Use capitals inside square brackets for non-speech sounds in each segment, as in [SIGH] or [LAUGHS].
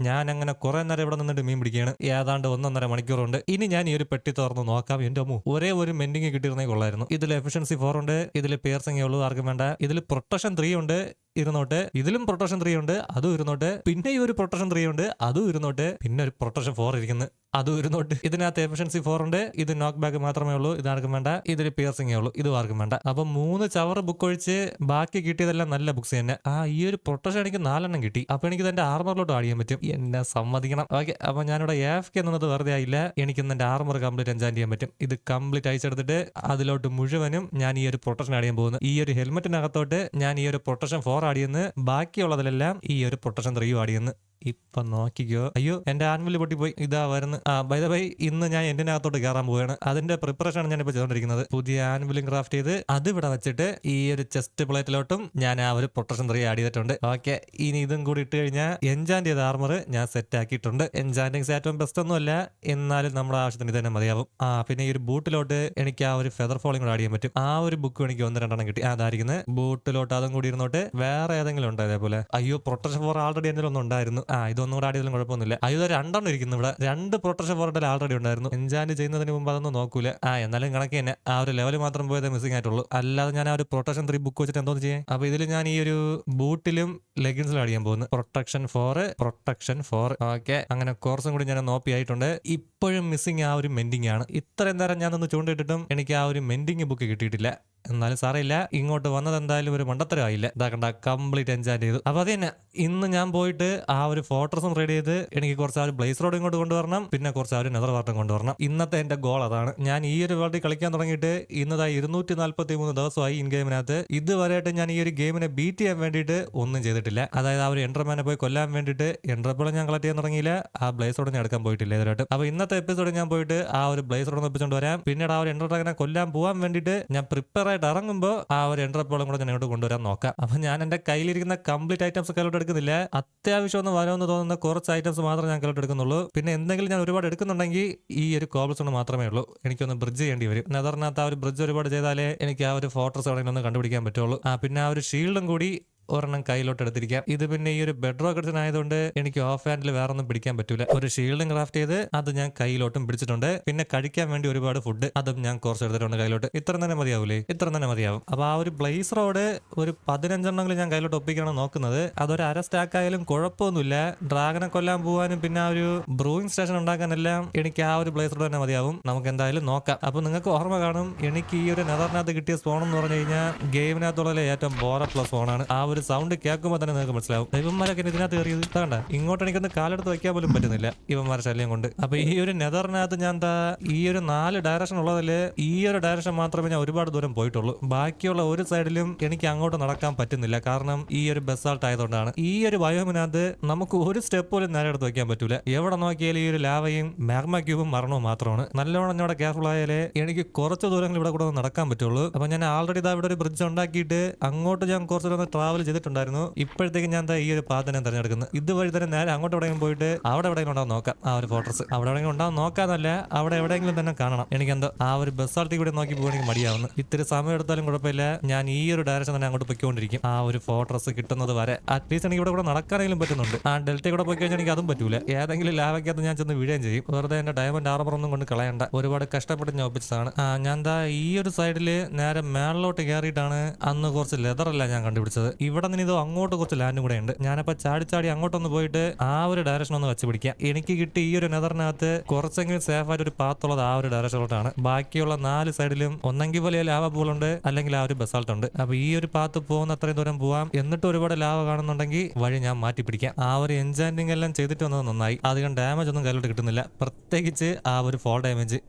ഞാൻ അങ്ങനെ കുറെ നേരം ഇവിടെ നിന്നിട്ട് മീൻ പിടിക്കുകയാണ്. ഏതാണ്ട് ഒന്നൊന്നര മണിക്കൂറുണ്ട്. ഇനി ഞാൻ ഈ ഒരു പെട്ടി തുറന്ന് നോക്കാം. എന്റെ അമ്മു ഒരേ ഒരു മെൻഡിങ് കിട്ടിയിരുന്നേ കൊള്ളായിരുന്നു. ഇതിൽ എഫിഷ്യൻസി ഫോർ ഉണ്ട്. ഇതിൽ പിയർസിംഗേ ഉള്ളൂ ആർക്കും വേണ്ട. ഇതിൽ പ്രൊട്ടക്ഷൻ ത്രീ ഉണ്ട്. ഇരുന്നോട്ട് ഇതിലും പ്രൊട്ടക്ഷൻ ത്രീ ഉണ്ട് അതും ഇരുന്നോട്ടെ പിന്നെ ഈ ഒരു പ്രൊട്ടക്ഷൻ ത്രീ ഉണ്ട് അതും ഇരുന്നോട്ടെ പിന്നെ ഒരു പ്രൊട്ടക്ഷൻ ഫോർ ഇരിക്കുന്നു. അതും ഇരുന്നോട്ട്. ഇതിനകത്ത് എഫിഷ്യൻസി ഫോർ ഉണ്ട്. ഇത് നോക്ക് ബാക്ക് മാത്രമേ ഉള്ളൂ. ഇതാർക്കും വേണ്ട. ഇതിൽ പിയർസിംഗേ ഉള്ളൂ. ഇത് ആർക്കും വേണ്ട. അപ്പൊ മൂന്ന് ചവർ ബുക്ക് ഒഴിച്ച് ബാക്കി കിട്ടിയതെല്ലാം നല്ല ബുക്സ് തന്നെ. ആ ഈ ഒരു പ്രൊട്ടക്ഷൻ എനിക്ക് നാലെണ്ണം കിട്ടി. അപ്പൊ എനിക്ക് എന്റെ ആർമറിലോട്ട് ചെയ്യാൻ പറ്റും. എന്നെ സമ്മതിക്കണം. ഓക്കെ അപ്പൊ ഞാനിവിടെ എഫ് കെ എന്നത് വെറുതെ ആയില്ല. എനിക്ക് എന്റെ ആർമർ കംപ്ലീറ്റ് എൻജാൻ ചെയ്യാൻ പറ്റും. ഇത് കംപ്ലീറ്റ് അയച്ചെടുത്തിട്ട് അതിലോട്ട് മുഴുവനും ഞാൻ ഈ ഒരു പ്രൊട്ടക്ഷൻ അടിയാൻ പോകുന്നു. ഈ ഒരു ഹെൽമെറ്റിനകത്തോട്ട് ഞാൻ ഈ ഒരു പ്രൊട്ടക്ഷൻ ഫോർ ചെയ്യുന്നു ബാക്കിയുള്ളതിലെല്ലാം ഈ ഒരു പ്രൊട്ടക്ഷൻ ത്രീ ചെയ്യുന്നു ഇപ്പൊ നോക്കിക്കോ. അയ്യോ എന്റെ ആൻവിൽ പൊട്ടിപ്പോയി. ഇതാ വരുന്നു ആ ബൈ ബൈ ഇന്ന് ഞാൻ എന്റെ അകത്തോട്ട് കയറാൻ പോവുകയാണ്? അതിന്റെ പ്രിപ്പറേഷൻ ആണ് ഞാൻ ഇപ്പൊ ചെയ്തോണ്ടിരിക്കുന്നത്. പുതിയ ആൻവിലും ക്രാഫ്റ്റ് ചെയ്ത് അത് ഇവിടെ വെച്ചിട്ട് ഈ ഒരു ചെസ്റ്റ് പ്ലേറ്റിലോട്ടും ഞാൻ ആ ഒരു പ്രൊട്ടക്ഷൻ ത്രീ ആഡ് ചെയ്തിട്ടുണ്ട്. ഓക്കെ ഇനി ഇതും കൂടി ഇട്ട് കഴിഞ്ഞാൽ എൻജാൻഡ് ചെയ്ത ആർമർ ഞാൻ സെറ്റ് ആക്കിയിട്ടുണ്ട്. എൻജാൻഡിങ് ഏറ്റവും ബെസ്റ്റ് ഒന്നുമല്ല. എന്നാലും നമ്മുടെ ആവശ്യത്തിന് തന്നെ മതിയാവും. ആ പിന്നെ ഈ ഒരു ബൂട്ടിലോട്ട് എനിക്ക് ആ ഒരു ഫെദർ ഫോളിംഗ് ആഡ് ചെയ്യാൻ പറ്റും. ആ ഒരു ബുക്ക് എനിക്ക് ഒന്ന് രണ്ടെണ്ണം കിട്ടി. അതായിരിക്കുന്നത് ബൂട്ടിലോട്ട് അതും കൂടി ഇരുന്നോട്ട് വേറെ ഏതെങ്കിലും ഉണ്ടോ അതേപോലെ അയ്യോ പ്രൊട്ടക്ഷൻ ഫോർ ആൾറെഡി എന്തെങ്കിലും ഒന്നും ഉണ്ടായിരുന്നു. ആ ഇതൊന്നും കൂടെ ആടിയതിലും കുഴപ്പമൊന്നുമില്ല അയ്യോ രണ്ടെണ്ണം ഇരിക്കുന്നു ഇവിടെ. രണ്ട് പ്രൊട്ടക്ഷൻ പോർട്ടൽ ആൾറെഡി ഉണ്ടായിരുന്നു. എൻജാൻഡ് ചെയ്യുന്നതിന് മുമ്പ് അതൊന്നും നോക്കൂല. ആ എന്നാലും കണക്ക് തന്നെ. ആ ഒരു ലെവൽ മാത്രം പോയത് മിസ്സിംഗ് ആയിട്ടുള്ളൂ. അല്ലാതെ ഞാൻ ആ ഒരു പ്രൊട്ടക്ഷൻ ത്രീ ബുക്ക് വെച്ചിട്ട് എന്തോന്ന് ചെയ്യാം? അപ്പൊ ഇതിൽ ഞാൻ ഈ ഒരു ബൂട്ടിലും ലെഗിൻസിലും ചെയ്യാൻ പോകുന്നു. Protection four protection four okay. അങ്ങനെ കോഴ്സും കൂടി ഞാൻ നോപ്പി ആയിട്ടുണ്ട് ഇപ്പോഴും മിസ്സിംഗ് ആ ഒരു മെൻഡിങ് ആണ്. ഇത്രയും നേരം ഞാൻ ഒന്ന് ചൂണ്ടിട്ടിട്ടും എനിക്ക് ആ ഒരു മെൻഡിങ് ബുക്ക് കിട്ടിയിട്ടില്ല. എന്നാലും സാറില്ല ഇങ്ങോട്ട് വന്നത് എന്തായാലും ഒരു മണ്ടത്തരമായില്ല. ഇതാക്കണ്ട കംപ്ലീറ്റ് എൻജോയ് ചെയ്തു. അപ്പൊ അത് തന്നെ ഇന്ന് ഞാൻ പോയിട്ട് ആ ഒരു ഫോട്ടോസും റെഡി ചെയ്ത് എനിക്ക് കുറച്ച് ആ ഒരു ബ്ലേസ് റോഡ് ഇങ്ങോട്ട് കൊണ്ടുവരണം പിന്നെ കുറച്ച് ആ ഒരു നെതർ വാർട്ടും കൊണ്ടുവരണം. ഇന്നത്തെ എന്റെ ഗോൾ അതാണ്. ഞാൻ ഈ ഒരു വേൾഡിൽ കളിക്കാൻ തുടങ്ങിയിട്ട് ഇന്നതായി ഇരുന്നൂറ്റി നാല്പത്തി മൂന്ന് ദിവസമായി ഇൻ ഗെയിമിനകത്ത് ഇതുവരെയായിട്ട് ഞാൻ ഈ ഒരു ഗെയിമിനെ ബീറ്റ് ചെയ്യാൻ വേണ്ടിയിട്ട് ഒന്നും ചെയ്തിട്ടില്ല. അതായത് ആ ഒരു എൻഡർമാനെ പോയി കൊല്ലാൻ വേണ്ടിയിട്ട് എൻഡർബിളും ഞാൻ കളക്ട് ചെയ്യാൻ തുടങ്ങിയില്ല. ആ ബ്ലേസ് റോഡ് ഞാൻ എടുക്കാൻ പോയിട്ടില്ല ഇതുവരായിട്ട് അപ്പോൾ ഇന്നത്തെ എപ്പിസോഡ് ഞാൻ പോയിട്ട് ആ ഒരു ബ്ലേസ് റോഡ് ഒപ്പിച്ചുകൊണ്ട് വരാം. പിന്നീട് ആ ഒരു എൻഡർ ഡ്രാഗനെ കൊല്ലാൻ പോകാൻ വേണ്ടിയിട്ട് ഞാൻ പ്രിപ്പയർ ആയിട്ട് ഇറങ്ങുമ്പോൾ ആ ഒരു എൻട്രപ്പോളും കൂടെ ഞാൻ ഇങ്ങോട്ട് കൊണ്ടുവരാൻ നോക്കാം. അപ്പൊ ഞാൻ എന്റെ കയ്യിലിരിക്കുന്ന കംപ്ലീറ്റ് ഐറ്റംസ് കയ്യിലോട്ട് എടുക്കുന്നില്ല. അത്യാവശ്യം ഒന്ന് വരുമെന്ന് തോന്നുന്ന കുറച്ച് ഐറ്റംസ് മാത്രമേ ഞാൻ കയ്യിലോട്ട് എടുക്കുന്നുള്ളൂ. പിന്നെ എന്തെങ്കിലും ഞാൻ ഒരുപാട് എടുക്കുന്നുണ്ടെങ്കിൽ ഈ ഒരു കോബിൾസ് മാത്രമേ ഉള്ളൂ. എനിക്കൊന്ന് ബ്രിഡ്ജ് ചെയ്യേണ്ടി വരും. നെതറിനകത്ത് ആ ഒരു ബ്രിഡ്ജ് ഒരുപാട് ചെയ്താലേ എനിക്ക് ആ ഒരു ഫോട്ടോസ് എവിടെയെങ്കിലും ഒന്ന് കണ്ടുപിടിക്കാൻ പറ്റുള്ളൂ. ആ പിന്നെ ആ ഒരു ഷീൽഡും കൂടി ഒരെണ്ണം കയ്യിലോട്ട് എടുത്തിരിക്കാം ഇത് പിന്നെ ഈ ഒരു ബെഡ് കിടച്ചനായതുകൊണ്ട് എനിക്ക് ഓഫ് ഹാൻഡിൽ വേറെ ഒന്നും പിടിക്കാൻ പറ്റൂല. ഒരു ഷീൽഡും ക്രാഫ്റ്റ് ചെയ്ത് അത് ഞാൻ കയ്യിലോട്ടും പിടിച്ചിട്ടുണ്ട്. പിന്നെ കഴിക്കാൻ വേണ്ടി ഒരുപാട് ഫുഡ് അതും ഞാൻ കുറച്ച് എടുത്തിട്ടുണ്ട് കയ്യിലോട്ട്. ഇത്ര തന്നെ മതിയാവൂലേ? ഇത്ര തന്നെ മതിയാവും. അപ്പൊ ആ ഒരു ബ്ലേസ് റോഡ് ഒരു പതിനഞ്ചെണ്ണങ്ങൾ ഞാൻ കയ്യിലോട്ട് ഒപ്പിക്കണം നോക്കുന്നത്. അതൊരു അര സ്റ്റാക്ക് ആയാലും കുഴപ്പമൊന്നുമില്ല. ഡ്രാഗനെ കൊല്ലാൻ പോകാനും പിന്നെ ആ ഒരു ബ്രൂയിങ് സ്റ്റേഷൻ ഉണ്ടാക്കാനെല്ലാം എനിക്ക് ആ ഒരു ബ്ലേസ് റോഡ് തന്നെ മതിയാവും. നമുക്ക് എന്തായാലും നോക്കാം. അപ്പൊ നിങ്ങൾക്ക് ഓർമ്മ കാണും. എനിക്ക് ഈ ഒരു നെതറിനകത്ത് കിട്ടിയ സ്പോൺ എന്ന് പറഞ്ഞു കഴിഞ്ഞാൽ ഗെയിമിനകത്തുള്ള ഏറ്റവും ബോറപ്പുള്ള സ്പോണാണ്. ആ ഒരു സൗണ്ട് കേൾക്കുമ്പോൾ തന്നെ നിങ്ങൾക്ക് മനസ്സിലാവും. ഇവന്മാരൊക്കെ ഇതിനകത്ത് കയറിയത് താണ്ട ഇങ്ങോട്ട് എനിക്കൊന്ന് കാലെടുത്ത് വയ്ക്കാൻ പോലും പറ്റുന്നില്ല ഇവന്മാരുടെ ശല്യം കൊണ്ട്. അപ്പൊ ഈ ഒരു നെതറിനകത്ത് ഞാൻ എന്താ ഈ ഒരു നാല് ഡയറക്ഷൻ ഉള്ളതിൽ ഈ ഒരു ഡയറക്ഷൻ മാത്രമേ ഞാൻ ഒരുപാട് ദൂരം പോയിട്ടുള്ളൂ. ബാക്കിയുള്ള ഒരു സൈഡിലും എനിക്ക് അങ്ങോട്ട് നടക്കാൻ പറ്റുന്നില്ല. കാരണം ഈ ഒരു ബസാൾട്ട് ആയതുകൊണ്ടാണ്. ഈ ഒരു വയോമിനകത്ത് നമുക്ക് ഒരു സ്റ്റെപ്പ് പോലും നേരെ എടുത്ത് വയ്ക്കാൻ പറ്റൂല. എവിടെ നോക്കിയാലും ഈ ഒരു ലാവയും മാഗ്മ ക്യൂബും മരണവും മാത്രമാണ്. നല്ലോണം ഇവിടെ കെയർഫുൾ ആയാലേ എനിക്ക് കുറച്ച് ദൂരങ്ങൾ ഇവിടെ കൂടെ നടക്കാൻ പറ്റുള്ളൂ. അപ്പൊ ഞാൻ ആൾറെഡി ഇതാ ഇവിടെ ഒരു ബ്രിഡ്ജ് ഉണ്ടാക്കിയിട്ട് അങ്ങോട്ട് ഞാൻ കുറച്ചുകൂടെ ട്രാവൽ ചെയ്തിട്ടുണ്ടായിരുന്നു. ഇപ്പോഴത്തേക്ക് ഞാൻ ഈ ഒരു പാത ഞാൻ തിരഞ്ഞെടുക്കുന്നത് ഇതുവഴി തന്നെ നേരെ അങ്ങോട്ട് എവിടെയെങ്കിലും പോയിട്ട് അവിടെ എവിടെയെങ്കിലും ഉണ്ടാവും നോക്കാം. ആ ഒരു ഫോട്ടോസ് അവിടെ എവിടെയെങ്കിലും ഉണ്ടാവും നോക്കാന്നല്ല അവിടെ എവിടെയെങ്കിലും തന്നെ കാണണം. എനിക്ക് എന്തോ ആ ഒരു ബസ്സാൾട്ടി കൂടെ നോക്കി പോകണമെങ്കിൽ മടിയാവുന്ന. ഇത്തിരി സമയം എടുത്താലും കുഴപ്പമില്ല. ഞാൻ ഈ ഒരു ഡയറക്ഷൻ തന്നെ അങ്ങോട്ട് പൊയ്ക്കൊണ്ടിരിക്കും. ആ ഒരു ഫോട്ടോസ് കിട്ടുന്നത് വരെ. അറ്റ്ലീസ്റ്റ് എനിക്ക് ഇവിടെ കൂടെ നടക്കാനെങ്കിലും പറ്റുന്നുണ്ട്. ആ ഡെൽറ്റ കൂടെ പോയി കഴിഞ്ഞാൽ എനിക്ക് അതും പറ്റൂല. ഏതെങ്കിലും ലാഭക്കകത്ത് ഞാൻ ചെന്ന് വീഴുകയും ചെയ്യും. വെറുതെ എന്റെ ഡയമണ്ട് ആർമർ ഒന്നും കൊണ്ട് കളയണ്ട. ഒരുപാട് കഷ്ടപ്പെട്ട് ഞാൻ ഒപ്പിച്ചതാണ് ആ ഞാൻ ദാ ഈ ഒരു സൈഡിൽ നേരെ മേളിലോട്ട് കയറിയിട്ടാണ് അന്ന് കുറച്ച് ലെതറല്ല ഞാൻ കണ്ടുപിടിച്ചത്. ഇവിടെ നിന്ന് ഇത് അങ്ങോട്ട് കുറച്ച് ലാൻഡും കൂടെ ഉണ്ട്. ഞാനപ്പോ ചാടി ചാടി അങ്ങോട്ടൊന്ന് പോയിട്ട് ആ ഒരു ഡയറക്ഷൻ ഒന്ന് വെച്ച് പിടിക്കാം. എനിക്ക് കിട്ടി ഈ ഒരു നെതറിനകത്ത് കുറച്ചെങ്കിലും സേഫ് ആയിട്ട് ഒരു പാത്തുള്ളത് ആ ഒരു ഡയറക്ഷനിലോട്ടാണ് ബാക്കിയുള്ള നാല് സൈഡിലും ഒന്നെങ്കിൽ വലിയ ലാവ പൂളുണ്ട് അല്ലെങ്കിൽ ആ ഒരു ബസാൾട്ട് ഉണ്ട്. അപ്പൊ ഈ ഒരു പാത്ത് പോകുന്ന അത്രയും ദൂരം പോവാം. എന്നിട്ട് ഒരുപാട് ലാവ കാണുന്നുണ്ടെങ്കിൽ വഴി ഞാൻ മാറ്റി പിടിക്കാം. ആ ഒരു എൻജാൻഡിങ് എല്ലാം ചെയ്തിട്ട് വന്നത് നന്നായി. അധികം ഡാമേജ് ഒന്നും കയ്യിലോട്ട് കിട്ടുന്നില്ല. പ്രത്യേകിച്ച് ആ ഒരു ഫോൾ ഡാമേജ്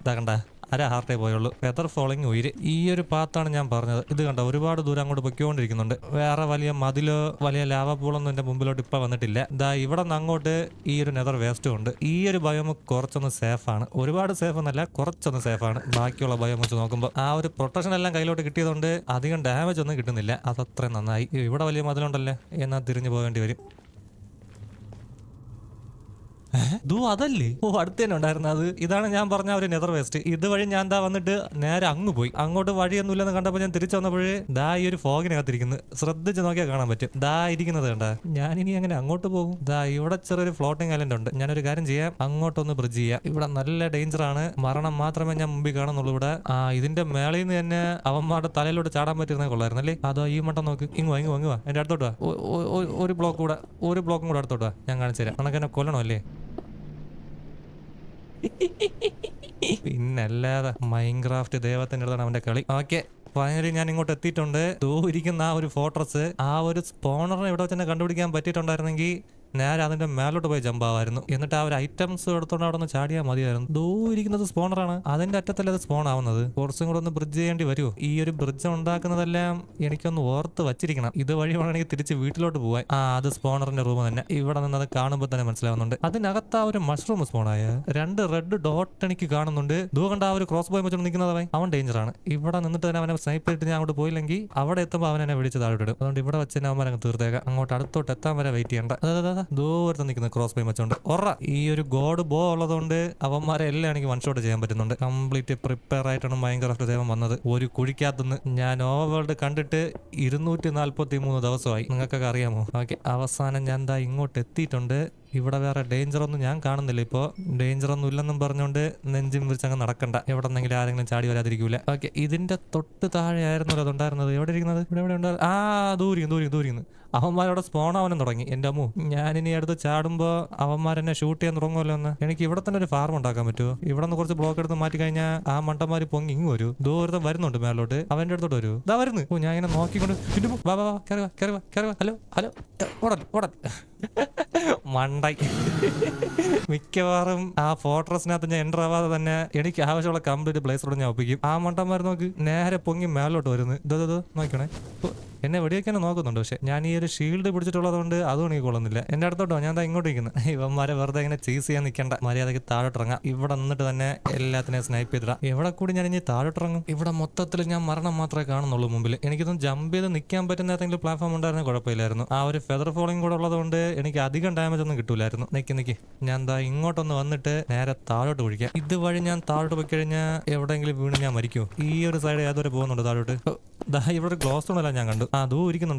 ഇതാകണ്ട അര ഹാർട്ടേ പോയുള്ളൂ. വെതർ ഫോളിങ് ഉയര് ഈ ഒരു പാത്താണ് ഞാൻ പറഞ്ഞത്. ഇത് കണ്ട ഒരുപാട് ദൂരം അങ്ങോട്ട് പൊയ്ക്കൊണ്ടിരിക്കുന്നുണ്ട്. വേറെ വലിയ മതിലോ വലിയ ലാവ പൂളൊന്നും എന്റെ മുമ്പിലോട്ട് ഇപ്പൊ വന്നിട്ടില്ല. ദാ ഇവിടെ നിന്ന് അങ്ങോട്ട് ഈ ഒരു നെതർ വേസ്റ്റും ഉണ്ട്. ഈ ഒരു ബയോമ് കുറച്ചൊന്ന് ആണ്. ഒരുപാട് സേഫ് ഒന്നല്ല കുറച്ചൊന്ന് സേഫ് ആണ്. ബാക്കിയുള്ള ബയോം വെച്ച് നോക്കുമ്പോൾ ആ ഒരു പ്രൊട്ടക്ഷൻ എല്ലാം കയ്യിലോട്ട് കിട്ടിയതുകൊണ്ട് അധികം ഡാമേജ് ഒന്നും കിട്ടുന്നില്ല. അതത്രയും നന്നായി. ഇവിടെ വലിയ മതിലുണ്ടല്ലേ? എന്നാ തിരിഞ്ഞു പോകേണ്ടി വരും? ദൂ അതല്ലേ? ഓ അടുത്ത് തന്നെ ഉണ്ടായിരുന്നു അത്. ഇതാണ് ഞാൻ പറഞ്ഞ ഒരു നെതർ വേസ്റ്റ് ഇതുവഴി ഞാൻ ദാ വന്നിട്ട് നേരെ അങ്ങ് പോയി. അങ്ങോട്ട് വഴിയൊന്നുമില്ലെന്ന് കണ്ടപ്പോൾ ഞാൻ തിരിച്ചു വന്നപ്പോഴേ ദാ ഈ ഒരു ഫോഗിനകത്തിരിക്കുന്നു. ശ്രദ്ധിച്ച് നോക്കിയാൽ കാണാൻ പറ്റും. ദാ ഇരിക്കുന്നത് കണ്ട. ഞാൻ ഇനി അങ്ങനെ അങ്ങോട്ട് പോകും? ദാ ഇവിടെ ചെറിയൊരു ഫ്ലോട്ടിംഗ് ഐലൻഡ് ഉണ്ട്. ഞാനൊരു കാര്യം ചെയ്യാം. അങ്ങോട്ടൊന്ന് ബ്രിഡ്ജ് ചെയ്യാം. ഇവിടെ നല്ല ഡേഞ്ചർ ആണ്. മരണം മാത്രമേ ഞാൻ മുമ്പിൽ കാണുന്നുള്ളൂ ഇവിടെ. ആ ഇതിന്റെ മേളയിൽ നിന്ന് തന്നെ അവന്മാരുടെ തലയിലോട്ട് ചാടാൻ പറ്റുന്ന കൊള്ളായിരുന്നല്ലേ അതോ ഈ മട്ടം നോക്ക്. ഇങ്ങ് വാ ഇങ്ങ് വാ ഇങ്ങ് വാ. എന്റെ അടുത്തോട്ട് ഒരു ബ്ലോക്ക് കൂടെ ഒരു ബ്ലോക്കും കൂടെ അടുത്തോട്ട് ഞാൻ കാണിച്ചു തരാം. കണക്കെന്നെ കൊല്ലണോ അല്ലേ? പിന്നല്ലാതെ മൈൻക്രാഫ്റ്റ് ദൈവത്തിന്റെ അടുത്താണ് അവന്റെ കളി. ഓക്കെ ഫൈനലി ഞാൻ ഇങ്ങോട്ട് എത്തിയിട്ടുണ്ട്. ദൂ ഇരിക്കുന്ന ആ ഒരു ഫോട്ടോസ് ആ ഒരു സ്പോണറിനെ ഇവിടെ വെച്ച് തന്നെ കണ്ടുപിടിക്കാൻ പറ്റിയിട്ടുണ്ടായിരുന്നെങ്കിൽ നേരെ അതിന്റെ മേലോട്ട് പോയി ജമ്പ് ആവായിരുന്നു. എന്നിട്ട് ആ ഒരു ഐറ്റംസ് എടുത്തോണ്ട് അവിടെ നിന്ന് ചാടിയാൽ മതിയായിരുന്നു. ദൂ ഇരിക്കുന്നത് സ്പോണറാണ് അതിന്റെ അറ്റത്തല്ലേ അത് സ്പോൺ ആവുന്നത്? കുറച്ചും കൂടെ ഒന്ന് ബ്രിഡ്ജ് ചെയ്യേണ്ടി വരുമോ ഈ ഒരു ബ്രിഡ്ജ് ഉണ്ടാക്കുന്നതെല്ലാം എനിക്കൊന്ന് ഓർത്ത് വച്ചിരിക്കണം. ഇത് വഴി വേണമെങ്കിൽ തിരിച്ച് വീട്ടിലോട്ട് പോവാൻ. ആ അത് സ്പോണറിന്റെ റൂം തന്നെ. ഇവിടെ നിന്ന് അത് കാണുമ്പോൾ തന്നെ മനസ്സിലാവുന്നുണ്ട്. അതിനകത്ത് ആ ഒരു മഷ്റൂം സ്പോണായ രണ്ട് റെഡ് ഡോട്ട് എനിക്ക് കാണുന്നുണ്ട്. ദൂ കണ്ട ആ ഒരു ക്രോസ് ബോയ് വെച്ചോണ്ട് നിൽക്കുന്നത് അവൻ. അവൻ ആണ്. ഇവിടെ നിന്നിട്ട് തന്നെ അവനെ സ്നൈപ്പ് ചെയ്തിട്ട് ഞാൻ അങ്ങോട്ട് പോയില്ലെങ്കിൽ അവിടെ എത്തുമ്പോൾ അവൻ എന്നെ വിളിച്ച് ഇടും. അതുകൊണ്ട് ഇവിടെ വെച്ച് തന്നെ അവൻ തീർത്തേക്കാം. അങ്ങോട്ട് അടുത്തോട്ട് എത്താൻ വരെ വെയിറ്റ് ചെയ്യണ്ട. അതായത് അതെ അതെ ദൂരത്ത് നിൽക്കുന്ന ക്രോസ് ബൈ വെച്ചുകൊണ്ട് ഉറ ഈ ഒരു ഗോഡ് ബോ ഉള്ളതുകൊണ്ട് അവന്മാരെ എല്ലാം എനിക്ക് വൺ ഷോട്ട് ചെയ്യാൻ പറ്റുന്നുണ്ട്. കംപ്ലീറ്റ് പ്രിപ്പയർ ആയിട്ടാണ് ഭയങ്കര ദൈവം വന്നത്. ഒരു കുഴിക്കകത്തുനിന്ന് ഞാൻ ഓവർ വേൾഡ് കണ്ടിട്ട് ഇരുന്നൂറ്റി നാൽപ്പത്തി മൂന്ന് ദിവസമായി. നിങ്ങൾക്കൊക്കെ അറിയാമോ? ഓക്കെ അവസാനം ഞാൻ എന്താ ഇങ്ങോട്ട് എത്തിയിട്ടുണ്ട്. ഇവിടെ വേറെ ഡേഞ്ചർ ഒന്നും ഞാൻ കാണുന്നില്ല. ഇപ്പോ ഡേഞ്ചർ ഒന്നും ഇല്ലെന്നും പറഞ്ഞുകൊണ്ട് നെഞ്ചും വിരിച്ചങ്ങ് നടക്കണ്ട. എവിടെ നിന്നെങ്കിലും ആരെങ്കിലും ചാടി വരാതിരിക്കൂല. ഓക്കെ ഇതിന്റെ തൊട്ട് താഴെ ആയിരുന്നല്ലോ അതുണ്ടായിരുന്നത്. എവിടെ ഇരിക്കുന്നത്? ഇവിടെ എവിടെ ഉണ്ടായിരുന്നു ആ ദൂരിക്കുന്നു ദൂരിക്കുന്നു ദൂരിക്കുന്നു അവന്മാരവിടെ സ്പോൺ ആവാനും തുടങ്ങി. എന്റെ അമ്മു ഞാനിനി അടുത്ത് ചാടുമ്പോ അവന്മാരെന്നെ ഷൂട്ട് ചെയ്യാൻ തുടങ്ങുമല്ലോ എന്ന്. എനിക്ക് ഇവിടെ തന്നെ ഒരു ഫാർം ഉണ്ടാക്കാൻ പറ്റുമോ? ഇവിടെ നിന്ന് കുറച്ച് ബ്ലോക്ക് എടുത്ത് മാറ്റി കഴിഞ്ഞാൽ ആ മണ്ടന്മാര് പൊങ്ങി ഇങ്ങ് വരൂ. ദൂരത്തെ വരുന്നുണ്ട് മേലോട്ട്. അവന്റെ അടുത്തോട്ട് വരൂ. ഇതാ വരുന്നു. ഓ ഞാൻ ഇങ്ങനെ നോക്കിക്കൊണ്ട് വാ വാ വാ. Hello hello ഓടൽ ഓടൽ. മണ്ടായി മിക്കവാറും ആ ഫോർട്രസിനകത്ത് ഞാൻ എന്റർ ആവാതെ തന്നെ എനിക്ക് ആവശ്യമുള്ള കംപ്ലീറ്റ് പ്ലേസിലൂടെ ഞാൻ ഒപ്പിക്കും. ആ മണ്ടന്മാർ നോക്ക് നേരെ പൊങ്ങി മേലോട്ട് വരുന്നു. ഇതോ നോക്കണേ എന്നെ വെടിവെക്കാനും നോക്കുന്നുണ്ട്. പക്ഷെ ഞാൻ ഈ ഒരു ഷീൽഡ് പിടിച്ചിട്ടുള്ളത് അതും എനിക്ക് കൊള്ളുന്നില്ല. എന്റെ അടുത്തോട്ടോ ഞാൻ ഇങ്ങോട്ട് നിൽക്കുന്നത് [LAUGHS] ഇവന്മാരെ വെറുതെ ഇങ്ങനെ ചീസ് ചെയ്യാൻ നിൽക്കണ്ട. മര്യാദയ്ക്ക് താഴോട്ട് ഇറങ്ങാം ഇവിടെ നിന്നിട്ട് തന്നെ എല്ലാത്തിനെയും സ്നൈപ്പ് ചെയ്തിടാം. എവിടെ കൂടി ഞാൻ ഇനി താഴോട്ട് ഇറങ്ങും ഇവിടെ മൊത്തത്തിൽ ഞാൻ മരണം മാത്രമേ കാണുന്നുള്ളൂ മുമ്പിൽ എനിക്കൊന്നും ജമ്പ് ചെയ്ത് നിൽക്കാൻ പറ്റുന്ന ഏതെങ്കിലും പ്ലാറ്റ്ഫോം ഉണ്ടായിരുന്ന കുഴപ്പമില്ലായിരുന്നു. ആ ഒരു ഫെദർ ഫോളിംഗ് കൂടെ ഉള്ളതുകൊണ്ട് എനിക്ക് അധികം ഡാമേജ് ഒന്നും കിട്ടൂലായിരുന്നു. നിൽക്കി നിൽക്കി ഞാൻ ദാ ഇങ്ങോട്ടൊന്ന് വന്നിട്ട് നേരെ താഴോട്ട് ഒഴിക്കാം. ഇതുവഴി ഞാൻ താഴോട്ട് പോയി കഴിഞ്ഞാൽ എവിടെയെങ്കിലും വീണ് ഞാൻ മരിക്കും ഈ ഒരു സൈഡ് ഏതൊരു പോകുന്നുണ്ട് താഴോട്ട്? ദാ ഇവിടെ ഒരു ഗ്ലോസ് ഉണ്ടല്ലോ ഞാൻ കണ്ടു. ആ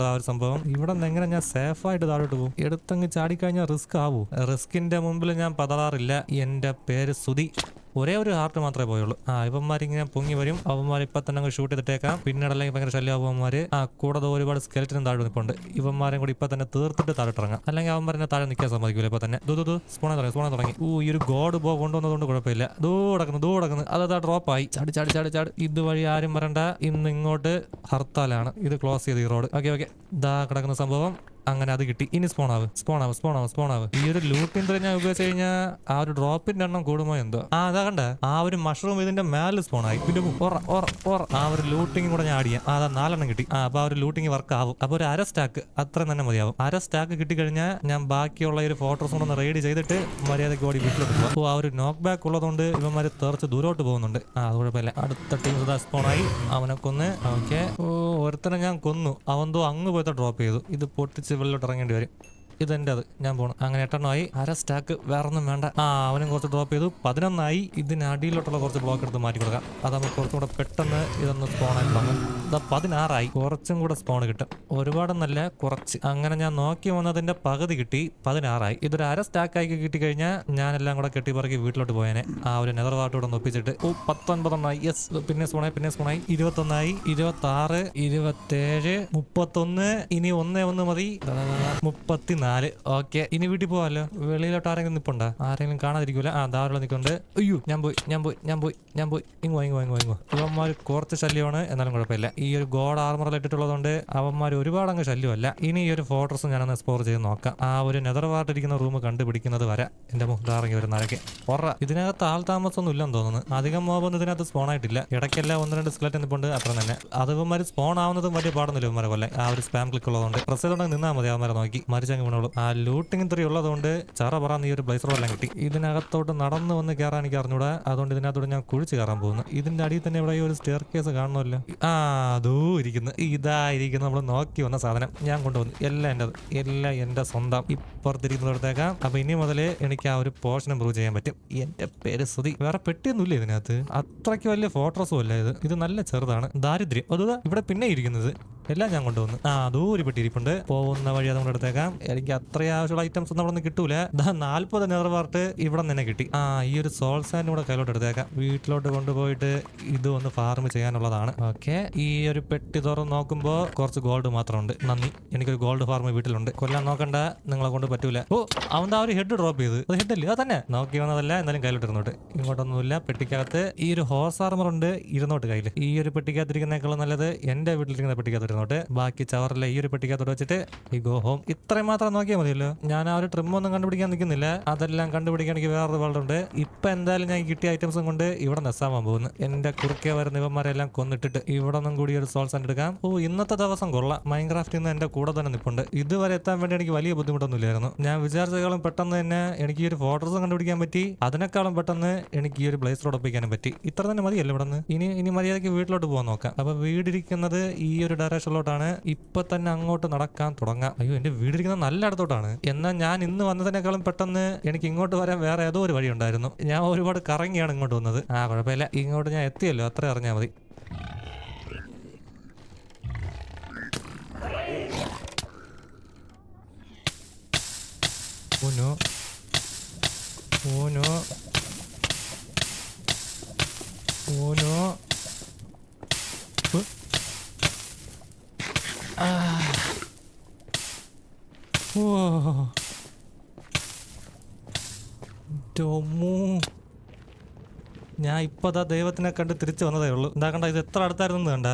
ആ ഒരു സംഭവം. ഇവിടെ നിന്ന് എങ്ങനെ ഞാൻ സേഫ് ആയിട്ട് താഴോട്ട് പോകും? എടുത്തങ്ങ് ചാടിക്കഴിഞ്ഞാൽ റിസ്ക് ആവൂ. റിസ്കിന്റെ മുമ്പിൽ ഞാൻ പതറാറില്ല. എന്റെ പേര് സുധി. ഒരേ ഒരു ഹാർട്ട് മാത്രമേ പോയുള്ളൂ. ആ ഇവന്മാരിങ്ങനെ പൊങ്ങി വരും. അവന്മാർ ഇപ്പൊ തന്നെ അങ്ങ് ഷൂട്ട് ചെയ്തിട്ടേക്കാം. പിന്നീട് അല്ലെങ്കിൽ ഭയങ്കര ശല്യമാവുമാര് ആ കൂടെ ഒരുപാട് സ്കെൽറ്റിനും താഴെ നിൽപ്പുണ്ട് ഇവന്മാരും കൂടി ഇപ്പൊ തന്നെ തീർത്തിട്ട് താഴെ ഇറങ്ങാം അല്ലെങ്കിൽ അവന്മാരെ താഴെ നിൽക്കാൻ സമ്മതിക്കില്ല ഇപ്പൊ തന്നെ. ദു ദൂ ദൂ സ്പോണെ തുടങ്ങി സ്പോണെ തുടങ്ങി. ഊ ഈ ഒരു ഗോഡ് ബോ കൊണ്ടുവന്നതുകൊണ്ട് കുഴപ്പമില്ല. ദൂ കിടക്കുന്നു ദൂ കിടക്കുന്നു. അതാ ഡ്രോപ്പ് ആയി. ചാടി ചാടി ചാടി ചാടി. ഇതുവഴി ആരും വരണ്ട. ഇന്ന് ഇങ്ങോട്ട് ഹർത്താലാണ്. ഇത് ക്ലോസ് ചെയ്ത് ഈ റോഡ് ഓക്കെ ഓക്കെ ദാ കിടക്കുന്ന സംഭവം. അങ്ങനെ അത് കിട്ടി. ഇനി സ്പോൺ ആവ് സ്പോൺ ആവ് ഈ ഒരു ലൂട്ടിന്റെ ഞാൻ ഉപയോഗിച്ച് കഴിഞ്ഞാൽ ആ ഒരു ഡ്രോപ്പിന്റെ എണ്ണം കൂടുമോ എന്തോ? ആ അതാ കണ്ട. ആ ഒരു മഷ്റൂം ഇതിന്റെ മേലെ സ്പോൺ ആയി. പിന്നെ ഓറ ഓറ ഓറ ആ ഒരു ലൂട്ടിങ് കൂടെ ഞാൻ ആഡ് ചെയ്യാം. അതാ നാലെണ്ണം കിട്ടി. ആ അപ്പൊ ആ ഒരു ലൂട്ടിങ് വർക്ക് ആവും. അപ്പൊ ഒരു അര സ്റ്റാക്ക് അത്ര തന്നെ മതിയാവും. അര സ്റ്റാക്ക് കിട്ടിക്കഴിഞ്ഞാൽ ഞാൻ ബാക്കിയുള്ള ഒരു ഫോട്ടോസ് കൂടെ റെയ്ഡ് ചെയ്തിട്ട് മര്യാദയ്ക്ക് ഓടി വീട്ടിലോട്ട് പോകും അപ്പോൾ ആ ഒരു നോക്ക് ബാക്ക് ഉള്ളതുകൊണ്ട് ഇവന്മാര് തെറിച്ച് ദൂരോട്ട് പോകുന്നുണ്ട്. ആ അത് കുഴപ്പമില്ല അടുത്ത ടീം സ്പോൺ ആയി. അവനെ കൊന്ന് ഓക്കെ ഓ ഒരുത്തനെ ഞാൻ കൊന്നു. അവൻ തോ അങ്ങ് പോയത്തെ ഡ്രോപ്പ് ചെയ്തു. ഇത് പൊട്ടിച്ച് വെള്ളിലോട്ട് ഇറങ്ങേണ്ടി വരും. ഇതെന്റെ അത് ഞാൻ പോണു. അങ്ങനെ എട്ടെണ്ണമായി അര സ്റ്റാക്ക്. വേറൊന്നും വേണ്ട. ആ അവനും കുറച്ച് ഡ്രോപ്പ് ചെയ്തു. പതിനൊന്നായി. ഇതിന് അടിയിലോട്ടുള്ള കുറച്ച് ബ്ലോക്ക് എടുത്ത് മാറ്റി കൊടുക്കാം. അതാകുമ്പോൾ കുറച്ചും കൂടെ പെട്ടെന്ന് ഇതൊന്ന് സ്പോൺ ആയി തുടങ്ങും. ഇതാ പതിനാറായി. കുറച്ചും കൂടെ സ്പോൺ കിട്ടും. ഒരുപാടൊന്നല്ല കുറച്ച്. അങ്ങനെ ഞാൻ നോക്കി വന്നതിന്റെ പകുതി കിട്ടി. പതിനാറായി. ഇതൊരു അര സ്റ്റാക്ക് ആയി ഞാൻ എല്ലാം കൂടെ കെട്ടി പറക്കി വീട്ടിലോട്ട് പോയേനെ. ആ ഒരു നെതർ വാട്ടോടെ ഒപ്പിച്ചിട്ട്. ഓ പത്തൊൻപതെണ്ണായി യെസ് പിന്നെ സ്പോണായി പിന്നെ സ്പോണായി ഇരുപത്തൊന്നായി. ഇരുപത്തി ആറ് ഇരുപത്തേഴ് മുപ്പത്തൊന്ന്. ഇനി ഒന്നേ ഒന്ന് മതി. മുപ്പത്തിനാല്. ഓക്കെ ഇനി വീട്ടിൽ പോവാല്ലോ വെളിയിലോട്ട് ആരെങ്കിലും നിപ്പുണ്ടോ? ആരെങ്കിലും കാണാതിരിക്കൂല? ആ ധാരാളം നിൽക്കുന്നുണ്ട് അയ്യോ ഞാൻ പോയി ഞാൻ പോയി ഞാൻ പോയി ഞാൻ പോയി. ഇങ്ങോ ഇങ്ങോ ഇങ്ങോ ഇങ്ങോ അവന്മാർ കുറച്ച് ശല്യമാണ്. എന്നാലും കുഴപ്പമില്ല. ഈ ഒരു ഗോഡ് ആർമറിൽ ഇട്ടിട്ടുള്ളതുകൊണ്ട് അവന്മാർ ഒരുപാട് അങ്ങ് ശല്യമല്ല ഇനി ഈ ഒരു ഫോട്ടോസ് ഞാനൊന്ന് എക്സ്പ്ലോർ ചെയ്ത് നോക്കാം. ആ ഒരു നെതർ വാർട്ടിരിക്കുന്ന റൂം കണ്ടുപിടിക്കുന്നത് വരെ. എന്റെ മുഖാറങ്ങി വരുന്നവരൊക്കെ ഉറ ഇതിനകത്ത് ആൾ താമസമൊന്നും ഇല്ലെന്ന് തോന്നുന്നു. അധികം മോബൊന്നും ഇതിനകത്ത് സ്പോൺ ആയിട്ടില്ല. ഇടയ്ക്കെല്ലാം ഒന്ന് രണ്ട് സ്കെലറ്റ് നിപ്പുണ്ട്. അത്ര തന്നെ. അത് സ്പോൺ ആവുന്നതും വലിയ പാടൊന്നുമില്ല ഇവന്മാരെ കൊല്ലം ആ ഒരു സ്പാം ക്ലിക്ക് ഉള്ളതുകൊണ്ട്. പ്രസ് ചെയ്തോണ്ടെങ്കിൽ നിന്നാൽ മതി അവന്മാരെ നോക്കി. മരിച്ചങ്ങ് വീണോളും പ്രശ്നമുള്ളൂ ആ ലൂട്ടിങ് ത്രീ ഉള്ളതുകൊണ്ട് ചറ പറ നീ ഒരു ബ്ലേസർ എല്ലാം കിട്ടി. ഇതിനകത്തോട്ട് നടന്നു വന്ന് കയറാൻ എനിക്ക് അറിഞ്ഞൂടാ. അതുകൊണ്ട് ഇതിനകത്തോട്ട് ഞാൻ കുഴിച്ച് കയറാൻ പോകുന്നു. ഇതിന്റെ അടിയിൽ തന്നെ ഇവിടെ ഈ ഒരു സ്റ്റെയർ കേസ് കാണണമല്ലോ ആ അതോ ഇരിക്കുന്നു. ഇതായിരിക്കുന്നു നമ്മൾ നോക്കി വന്ന സാധനം. ഞാൻ കൊണ്ടുവന്നു. എല്ലാം എന്റെ എല്ലാം എന്റെ സ്വന്തം. ഇപ്പുറത്തിരിക്കുന്നിടത്തേക്കാം അപ്പൊ ഇനി മുതലേ എനിക്ക് ആ ഒരു പോർഷൻ ഇമ്പ്രൂവ് ചെയ്യാൻ പറ്റും. എന്റെ പേര് സ്തുതി വേറെ പെട്ടിയൊന്നുമില്ല ഇതിനകത്ത്. അത്രയ്ക്ക് വലിയ ഫോട്ടോസും അല്ല ഇത്. ഇത് നല്ല ചെറുതാണ്. ദാരിദ്ര്യം. അതുതാ ഇവിടെ പിന്നെ ഇരിക്കുന്നത് എല്ലാം ഞാൻ കൊണ്ടുവന്നു. ആ ദൂരി ഒരു പെട്ടി പോകുന്ന വഴി അതുകൊണ്ട് എടുത്തേക്കാം. എനിക്ക് അത്ര ആവശ്യമുള്ള ഐറ്റംസ് ഒന്നും അവിടെ നിന്ന് കിട്ടൂല നാല്പത് നെതർ പാർട്ട് ഇവിടെ തന്നെ കിട്ടി. ആ ഈ ഒരു സോൾ സാൻഡ് കൂടെ കയ്യിലോട്ട് എടുത്തേക്കാം. വീട്ടിലോട്ട് കൊണ്ടുപോയിട്ട് ഇത് ഒന്ന് ഫാർം ചെയ്യാനുള്ളതാണ്. ഓക്കെ. ഈ ഒരു പെട്ടി തുറന്ന് നോക്കുമ്പോൾ കുറച്ച് ഗോൾഡ് മാത്രമുണ്ട്. നന്ദി. എനിക്കൊരു ഗോൾഡ് ഫാർം വീട്ടിലുണ്ട്. കൊല്ലാൻ നോക്കണ്ട. നിങ്ങളെ കൊണ്ട് പറ്റൂല. ഓ അവൻ ആ ഒരു ഹെഡ് ഡ്രോപ്പ് ചെയ്ത്. അത് ഹെഡ് അല്ലേ? തന്നെ. നോക്കി വന്നതല്ല എന്തായാലും കയ്യിലോട്ട് ഇരുന്നോട്ട്. ഇങ്ങോട്ടൊന്നുമില്ല. പെട്ടിക്കകത്ത് ഈ ഒരു ഹോഴ്സ് ആർമർ ഉണ്ട്. ഇരുന്നോട്ട് കയ്യിൽ ഈ ഒരു പെട്ടിക്കകത്തിരിക്കുന്നേക്കാളും നല്ലത് എന്റെ വീട്ടിലിരിക്കുന്ന പെട്ടിക്കകത്ത് ഇരുന്നോട്ട് ബാക്കി ചവറിലെ ഈ ഒരു പെട്ടിക്കകത്തോട്ട് വെച്ചിട്ട് ഈ ഗോ ഹോം ഇത്രയും മാത്രം നോക്കിയാൽ മതിയല്ലോ. ഞാൻ ആ ഒരു ട്രിം ഒന്നും കണ്ടുപിടിക്കാൻ നിൽക്കുന്നില്ല. അതെല്ലാം കണ്ടുപിടിക്കാൻ എനിക്ക് വേറൊരു വേൾഡ് ഉണ്ട്. ഇപ്പൊ എന്തായാലും ഞാൻ കിട്ടിയ ഐറ്റംസും കൊണ്ട് ഇവിടെ നെസ്സാവാൻ പോകുന്നു. എന്റെ കുറുക്കെ വരുന്ന ഇവന്മാരെല്ലാം കൊന്നിട്ടിട്ട് ഇവിടെ നിന്നും കൂടി ഒരു സോൾസ് എടുക്കാം. ഓ ഇന്നത്തെ ദിവസം കൊള്ളാം. മൈൻക്രാഫ്റ്റിൽ നിന്ന് എന്റെ കൂടെ തന്നെ നിൽപ്പുണ്ട് ഇതുവരെ എത്താൻ വേണ്ടി എനിക്ക് വലിയ ബുദ്ധിമുട്ടൊന്നുമില്ലായിരുന്നു. ഞാൻ വിചാരിച്ചേക്കാളും പെട്ടെന്ന് തന്നെ എനിക്ക് ഈ ഒരു ഫോട്ടോസും കണ്ടുപിടിക്കാൻ പറ്റി. അതിനേക്കാളും പെട്ടെന്ന് എനിക്ക് ഈ ഒരു ബ്ലേസ് റോഡ് ഒപ്പിക്കാനും പറ്റി. ഇത്ര തന്നെ മതിയല്ലോ ഇവിടെ നിന്ന് ഇനി ഇനി മര്യാദയ്ക്ക് വീട്ടിലോട്ട് പോകാൻ നോക്കാം. അപ്പൊ വീടിരിക്കുന്നത് ഈ ഒരു ഡയറക്ഷനിലോട്ടാണ് ഇപ്പൊ തന്നെ അങ്ങോട്ട് നടക്കാൻ തുടങ്ങാം. അയ്യോ എന്റെ വീടിരിക്കുന്ന നല്ല അടുത്തോട്ടാണ് എന്നാൽ ഞാൻ ഇന്ന് വന്നതിനേക്കാളും പെട്ടെന്ന് എനിക്ക് ഇങ്ങോട്ട് വരാൻ വേറെ ഏതോ ഒരു വഴി ഉണ്ടായിരുന്നു ഞാൻ ഒരുപാട് കറങ്ങിയാണ് ഇങ്ങോട്ട് വന്നത്. ആ കുഴപ്പമില്ല. ഇങ്ങോട്ട് ഞാൻ എത്തിയല്ലോ. അത്ര അറിഞ്ഞാൽ മതി. ഓനോ ഓനോ Oh Whoa. ഞാൻ ഇപ്പൊ അതാ ദൈവത്തിനെ കണ്ട് തിരിച്ചു വന്നതേ ഉള്ളൂ. എന്താ കണ്ട ഇത് എത്ര അടുത്തായിരുന്നു കണ്ട?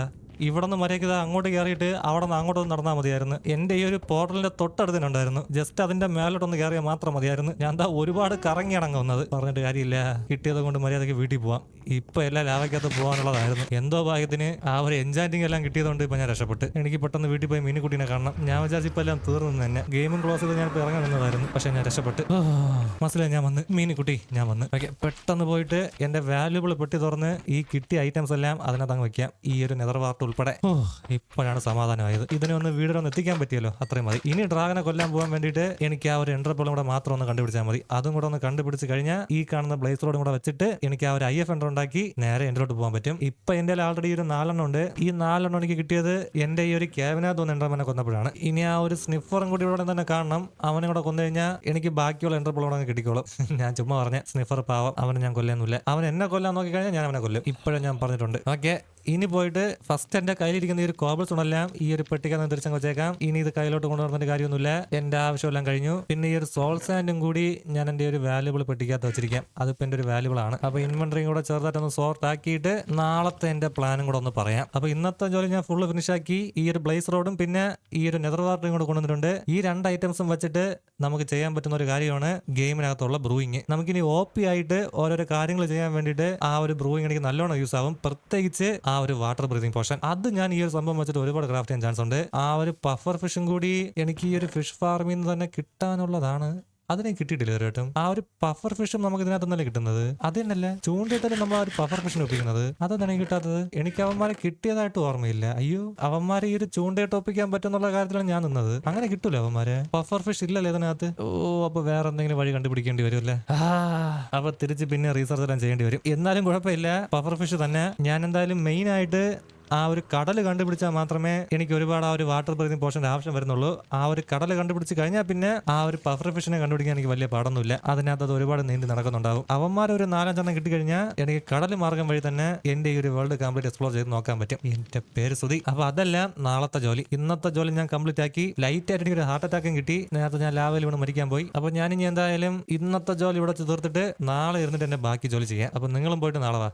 ഇവിടെ നിന്ന് മര്യാദ അങ്ങോട്ട് കയറിയിട്ട് അവിടെ നിന്ന് അങ്ങോട്ടൊന്ന് നടന്നാൽ മതിയായിരുന്നു. എന്റെ ഈ ഒരു പോർട്ടലിന്റെ തൊട്ടടുത്തിനുണ്ടായിരുന്നു. ജസ്റ്റ് അതിന്റെ മേലോട്ടൊന്ന് കയറിയാൽ മാത്രം മതിയായിരുന്നു. ഞാൻ എന്താ ഒരുപാട് കറങ്ങിയാണ് അങ്ങ് വന്നത് പറഞ്ഞിട്ട് കാര്യമില്ല. കിട്ടിയത് കൊണ്ട് മര്യാദയ്ക്ക് വീട്ടിൽ പോവാം. ഇപ്പൊ എല്ലാം ലാവയ്ക്കകത്ത് പോകാനുള്ളതായിരുന്നു. എന്തോ ഭാഗ്യത്തിന് ആ ഒരു എൻജാന്റിങ് എല്ലാം കിട്ടിയതുകൊണ്ട് ഇപ്പൊ ഞാൻ രക്ഷപ്പെട്ട്. എനിക്ക് പെട്ടെന്ന് വീട്ടിൽ പോയി മീനുകുട്ടീനെ കാണണം. ഞാൻ വിചാരിച്ചു ഇപ്പൊ എല്ലാം തീർന്നു തന്നെ. ഗെയിമും ക്ലോസ് ചെയ്ത് ഞാൻ ഇപ്പൊ ഇറങ്ങാൻ പക്ഷെ ഞാൻ രക്ഷപ്പെട്ട്. മനസ്സിലായി? ഞാൻ വന്ന്. മീനുകുട്ടി ഞാൻ വന്ന്. ഓക്കെ പെട്ടെന്ന് പോയിട്ട് എന്റെ വാല്യുബിൾ പെട്ടി തുറന്ന് ഈ കിട്ടിയ ഐറ്റംസ് എല്ലാം അതിനകത്ത് അങ്ങ് വെക്കാം. ഈ ഒരു നെതർ വാർട്ട് ഉൾപ്പെടെ. ഓ ഇപ്പോഴാണ് സമാധാനമായത്. ഇതിനെ ഒന്ന് വീടിലൊന്ന് എത്തിക്കാൻ പറ്റിയല്ലോ. അത്രയും മതി. ഇനി ഡ്രാഗനെ കൊല്ലാൻ പോകാൻ വേണ്ടിയിട്ട് എനിക്ക് ആ ഒരു എൻട്രപ്പോളും കൂടെ മാത്രം ഒന്ന് കണ്ടുപിടിച്ചാൽ മതി. അതും കൂടെ ഒന്ന് കണ്ടുപിടിച്ച് കഴിഞ്ഞാൽ ഈ കാണുന്ന ബ്ലേസറോടും കൂടെ വെച്ചിട്ട് എനിക്ക് ആ ഒരു ഐ എഫ് എൻട്ര ഉണ്ടാക്കി നേരെ എന്റെ പോകാൻ പറ്റും. ഇപ്പൊ എന്റെ ആൾറെഡി ഒരു നാലെണ്ണം ഉണ്ട്. ഈ നാലെണ്ണം എനിക്ക് കിട്ടിയത് എന്റെ ഈ ഒരു ക്യാബിനകത്ത് ഒന്ന് എൻട്രമനെ കൊന്നപ്പോഴാണ്. ഇനി ആ ഒരു സ്നിഫറും കൂടി ഇവിടെ തന്നെ കാണണം. അവനെ കൂടെ കൊന്നു കഴിഞ്ഞാൽ എനിക്ക് ബാക്കിയുള്ള അങ്ങ് കിട്ടിക്കോളും. [LAUGHS] ഞാൻ ചുമ്മാ പറഞ്ഞ സ്നിഫർ പാവം അവനെ ഞാൻ കൊല്ലാന്നില്ല അവൻ എന്നെ കൊല്ലാൻ നോക്കി കഴിഞ്ഞാൽ ഞാൻ അവനെ കൊല്ലും. ഇപ്പോഴും ഞാൻ പറഞ്ഞിട്ടുണ്ട്. ഓക്കെ ഇനി പോയിട്ട് ഫസ്റ്റ് എന്റെ കയ്യിലിരിക്കുന്ന ഈ ഒരു കോബിൾസ് ഉണെല്ലാം ഈ ഒരു പെട്ടിക തിരിച്ചു വെച്ചേക്കാം. ഇനി ഇത് കയ്യിലോട്ട് കൊണ്ടുവരേണ്ട കാര്യമൊന്നുമില്ല. എന്റെ ആവശ്യമെല്ലാം കഴിഞ്ഞു. പിന്നെ ഈ ഒരു സോൾ സാൻഡും കൂടി ഞാൻ എന്റെ ഒരു വാല്യുബിൾ പെട്ടിക്കകത്ത് വെച്ചിരിക്കാം. അതിപ്പോ എന്റെ ഒരു വാല്യുബിൾ ആണ്. അപ്പൊ ഇൻവെന്ററിയും കൂടെ ചെറുതായിട്ടൊന്ന് സോർട്ട് ആക്കിയിട്ട് നാളത്തെ എന്റെ പ്ലാനും കൂടെ ഒന്ന് പറയാം. അപ്പൊ ഇന്നത്തെ ജോലി ഞാൻ ഫുള്ള് ഫിനിഷ് ആക്കി ഈ ഒരു ബ്ലേസ് റോഡും പിന്നെ ഈ ഒരു നെതർ വാർഡും കൂടെ കൊണ്ടുവന്നിട്ടുണ്ട്. ഈ രണ്ട് ഐറ്റംസും വെച്ചിട്ട് നമുക്ക് ചെയ്യാൻ പറ്റുന്ന ഒരു കാര്യമാണ് ഗെയിമിനകത്തുള്ള ബ്രൂയിങ് നമുക്കിനി ഓ പി ആയിട്ട് ഓരോരോ കാര്യങ്ങൾ ചെയ്യാൻ വേണ്ടിയിട്ട് ആ ഒരു ബ്രൂയിങ് എനിക്ക് നല്ലോണം യൂസ് ആവും. പ്രത്യേകിച്ച് ഒരു വാട്ടർ ബ്രീതിങ് പോർഷൻ അത് ഞാൻ ഈ ഒരു സംഭവം വെച്ചിട്ട് ഒരുപാട് ക്രാഫ്റ്റ് ചെയ്യാൻ ചാൻസ് ഉണ്ട്. ആ ഒരു പഫർ ഫിഷും കൂടി എനിക്ക് ഈ ഒരു ഫിഷ് ഫാർമിൽ നിന്ന് തന്നെ കിട്ടാനുള്ളതാണ് അതിനെ കിട്ടിയിട്ടില്ല ഇതുവരെയായിട്ടും ആ ഒരു പഫർ ഫിഷും നമുക്ക് ഇതിനകത്തുനിന്നല്ലേ കിട്ടുന്നത്? അത് തന്നെയല്ലേ തന്നെ നമ്മൾ ആ ഒരു പഫർ ഫിഷ് ഒപ്പിക്കുന്നത് അതെന്താണ് കിട്ടാത്തത്? എനിക്ക് അവന്മാരെ കിട്ടിയതായിട്ട് ഓർമ്മയില്ല. അയ്യോ അവന്മാരെ ഈ ഒരു ചൂണ്ടയിട്ട് ഒപ്പിക്കാൻ പറ്റുന്നുള്ള കാര്യത്തിലാണ് ഞാൻ നിന്നത്. അങ്ങനെ കിട്ടൂല അവന്മാരെ? പഫർ ഫിഷ് ഇല്ലല്ലേ ഇതിനകത്ത്? ഓ അപ്പൊ വേറെ എന്തെങ്കിലും വഴി കണ്ടുപിടിക്കേണ്ടി വരുമല്ലേ അപ്പൊ തിരിച്ച് പിന്നെ റീസർച്ച് എല്ലാം ചെയ്യേണ്ടി വരും. എന്നാലും കുഴപ്പമില്ല. പഫർ ഫിഷ് തന്നെ. ഞാൻ എന്തായാലും മെയിൻ ആയിട്ട് ആ ഒരു കടൽ കണ്ടുപിടിച്ചാൽ മാത്രമേ എനിക്ക് ഒരുപാട് ആ ഒരു വാട്ടർ ബ്രീതിങ് പോർഷന്റെ ആവശ്യം വരുന്നുള്ളൂ. ആ ഒരു കടൽ കണ്ടുപിടിച്ച് കഴിഞ്ഞാൽ പിന്നെ ആ ഒരു പഫർ ഫിഷിനെ കണ്ടുപിടിക്കാൻ എനിക്ക് വലിയ പാടൊന്നുമില്ല. അതിനകത്ത് അത് ഒരുപാട് നീന്തി നടക്കുന്നുണ്ടാവും. അവന്മാർ ഒരു നാലഞ്ചെണ്ണം കിട്ടിക്കഴിഞ്ഞാൽ എനിക്ക് കടൽ മാർഗം വഴി തന്നെ എന്റെ ഈ ഒരു വേൾഡ് കംപ്ലീറ്റ് എക്സ്പ്ലോർ ചെയ്ത് നോക്കാൻ പറ്റും. എന്റെ പേര് സുതി അപ്പോൾ അതല്ല നാളത്തെ ജോലി. ഇന്നത്തെ ജോലി ഞാൻ കംപ്ലീറ്റ് ആക്കി. ലൈറ്റ് ആയിട്ട് എനിക്ക് ഒരു ഹാർട്ട് അറ്റാക്കും കിട്ടി. നേരത്തെ ഞാൻ ലാവയിൽ ഇവിടെ മരിക്കാൻ പോയി. അപ്പോൾ ഞാൻ ഇനി എന്തായാലും ഇന്നത്തെ ജോലി ഇവിടെ തീർത്തിട്ട് നാളെ ഇരുന്നിട്ട് എന്റെ ബാക്കി ജോലി ചെയ്യാം. അപ്പോൾ നിങ്ങളും പോയിട്ട് നാളെ വാ.